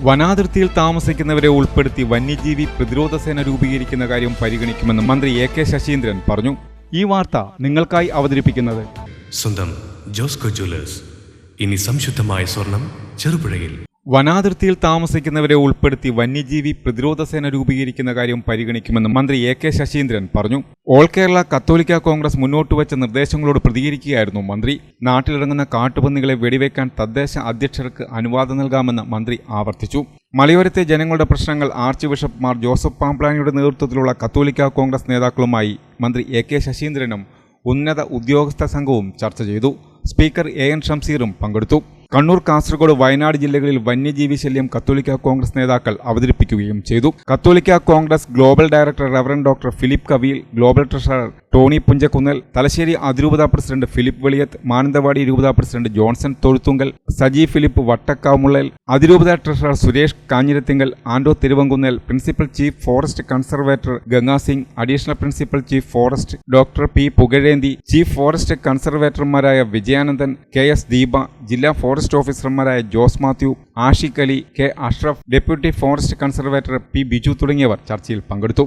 വനാതിർത്തിയിൽ താമസിക്കുന്നവരെ ഉൾപ്പെടുത്തി വന്യജീവി പ്രതിരോധ സേന രൂപീകരിക്കുന്ന കാര്യം പരിഗണിക്കുമെന്ന് മന്ത്രി എ കെ ശശീന്ദ്രൻ പറഞ്ഞു. ഈ വാർത്ത നിങ്ങൾക്കായി അവതരിപ്പിക്കുന്നത്. സ്വന്തം ജോസ്കോ ജ്വല്ലേഴ്സ്. ഇനി സംശുദ്ധമായ സ്വർണം ചെറുപുഴയിൽ. വനാതിർത്തിയിൽ താമസിക്കുന്നവരെ ഉൾപ്പെടുത്തി വന്യജീവി പ്രതിരോധ സേന രൂപീകരിക്കുന്ന കാര്യം പരിഗണിക്കുമെന്ന് മന്ത്രി എ കെ ശശീന്ദ്രൻ പറഞ്ഞു. ഓൾ കേരള കത്തോലിക്ക കോൺഗ്രസ് മുന്നോട്ട് വെച്ച നിർദ്ദേശങ്ങളോട് പ്രതികരിക്കുകയായിരുന്നു മന്ത്രി. നാട്ടിലിറങ്ങുന്ന കാട്ടുപന്നികളെ വെടിവെക്കാൻ തദ്ദേശ അധ്യക്ഷർക്ക് അനുവാദം നൽകാമെന്ന് മന്ത്രി ആവർത്തിച്ചു. മലയോരത്തെ ജനങ്ങളുടെ പ്രശ്നങ്ങൾ ആർച്ച് ബിഷപ്പ് മാർ ജോസഫ് പാംപ്ലാനിയുടെ നേതൃത്വത്തിലുള്ള കത്തോലിക്ക കോൺഗ്രസ് നേതാക്കളുമായി മന്ത്രി എ കെ ശശീന്ദ്രനും ഉന്നത ഉദ്യോഗസ്ഥ സംഘവും ചർച്ച ചെയ്തു. സ്പീക്കർ എ എൻ ഷംസീറും പങ്കെടുത്തു. കണ്ണൂർ കാസർഗോഡ് വയനാട് ജില്ലകളിൽ വന്യജീവി ശല്യം കത്തോലിക്ക കോൺഗ്രസ് നേതാക്കൾ അവതരിപ്പിക്കുകയും ചെയ്തു. കത്തോലിക്ക Congress global director reverend doctor Philip Kaviyil global treasurer Tony Punchakunnel Thalassery അതിരൂപത പ്രസിഡന്റ് ഫിലിപ്പ് വെളിയത്ത് മാനന്തവാടി രൂപത president Johnson Thozhuthunkal Saji Philip വട്ടക്കാമുള്ളൽ അതിരൂപത treasurer Suresh Kanjirathinkal Ando Thiruvankunnel principal chief forest conservator Ganga Singh additional principal chief forest doctor P Pugazhendhi chief forest കൺസർവേറ്റർമാരായ Vijayanandan K S Deepa ജില്ലാ forest ഓഫീസർമാരായ Jose Mathew Ashiq Ali K Ashraf deputy forest conservator P Biju തുടങ്ങിയവർ ചർച്ചയിൽ പങ്കെടുത്തു.